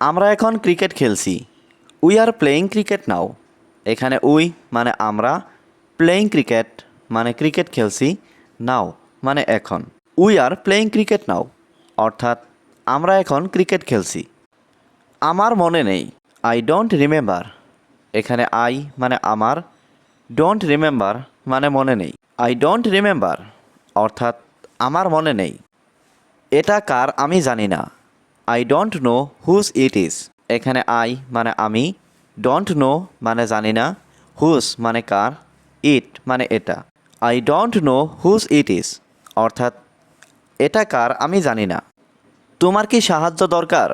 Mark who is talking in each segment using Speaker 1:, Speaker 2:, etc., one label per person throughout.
Speaker 1: আমরা এখন ক্রিকেট খেলছি। We are playing cricket now এখানে উই মানে আমরা প্লেয়িং ক্রিকেট মানে ক্রিকেট খেলছি নাও মানে এখন। We are playing cricket now অর্থাৎ আমরা এখন ক্রিকেট খেলছি। আমার মনে নেই আই ডোন্ট রিমেম্বার এখানে আই মানে আমার ডোন্ট রিমেম্বার মানে মনে নেই। আই ডোন্ট রিমেম্বার অর্থাৎ আমার মনে নেই। এটা কার আমি জানি না। I don't know whose it is এখানে আই মানে আমি ডোন্ট নো মানে জানি না হুজ মানে কার ইট মানে এটা। I don't know whose it is অর্থাৎ এটা কার আমি জানি না। তোমার কি সাহায্য দরকার?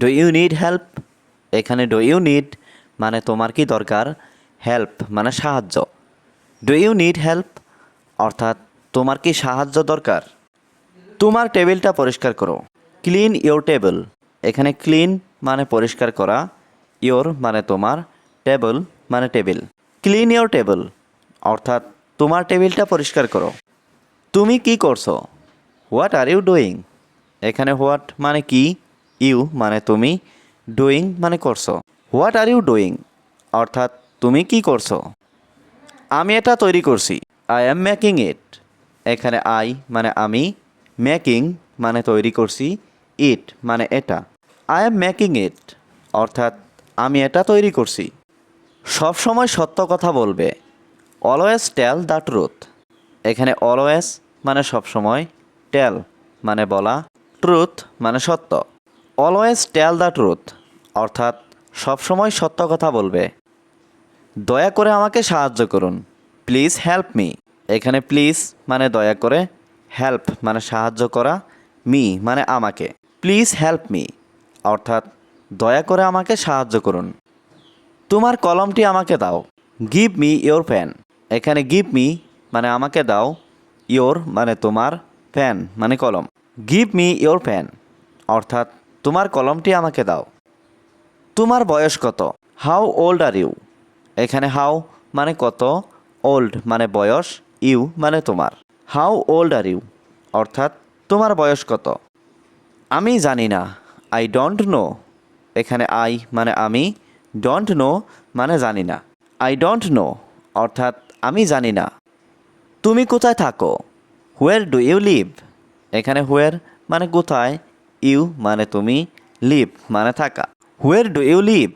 Speaker 1: ডু ইউ নিড হেল্প এখানে ডু ইউ নিড মানে তোমার কি দরকার? হেল্প মানে সাহায্য। ডু ইউ নিড হেল্প অর্থাৎ তোমার কি সাহায্য দরকার? তোমার টেবিলটা পরিষ্কার করো। ক্লিন ইওর টেবল এখানে ক্লিন মানে পরিষ্কার করা ইওর মানে তোমার টেবল মানে টেবিল ক্লিন ইওর টেবল অর্থাৎ তোমার টেবিলটা পরিষ্কার করো। তুমি কি করছ? হোয়াট আর ইউ ডুইং এখানে হোয়াট মানে কি? ইউ মানে তুমি। ডুইং মানে করছ। হোয়াট আর ইউ ডুইং অর্থাৎ তুমি কি করছ? আমি এটা তৈরি করছি। আই অ্যাম মেকিং ইট এখানে আই মানে আমি। মেকিং মানে তৈরি করছি। ইট মানে এটা। আই অ্যাম মেকিং ইট অর্থাৎ আমি এটা তৈরি করছি। সব সময় সত্য কথা বলবে। অলওয়েজ টেল দ্য ট্রুথ এখানে অলওয়েজ মানে সব সময় টেল মানে বলা। ট্রুথ মানে সত্য। অলওয়েজ টেল দ্য ট্রুথ অর্থাৎ সবসময় সত্য কথা বলবে। দয়া করে আমাকে সাহায্য করুন। প্লিজ হেল্প মি এখানে প্লিজ মানে দয়া করে হেল্প মানে সাহায্য করা। মি মানে আমাকে। Please help me. অর্থাৎ দয়া করে আমাকে সাহায্য করুন। তোমার কলমটি আমাকে দাও। Give me your pen. এখানে গিভ মি মানে আমাকে দাও। ইয়োর মানে তোমার পেন মানে কলম। Give me your pen. অর্থাৎ তোমার কলমটি আমাকে দাও। তোমার বয়স কত? How old are you? এখানে হাউ মানে কত? ওল্ড মানে বয়স। ইউ মানে তোমার। How old are you? অর্থাৎ তোমার বয়স কত? আমি জানি না। আই ডোন্ট নো এখানে আই মানে আমি। ডোন্ট নো মানে জানি না। আই ডোন্ট নো অর্থাৎ আমি জানি না। তুমি কোথায় থাকো? হোয়ার ডু ইউ লিভ এখানে হোয়ার মানে কোথায়? ইউ মানে তুমি। লিভ মানে থাকা। হোয়ার ডু ইউ লিভ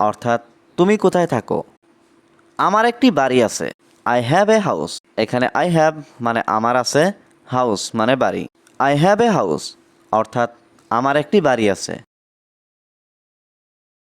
Speaker 1: অর্থাৎ তুমি কোথায় থাকো? আমার একটি বাড়ি আছে। আই হ্যাভ এ হাউস এখানে আই হ্যাভ মানে আমার আছে। হাউস মানে বাড়ি। আই হ্যাভ এ হাউস অর্থাৎ আমার একটি বাড়ি আছে।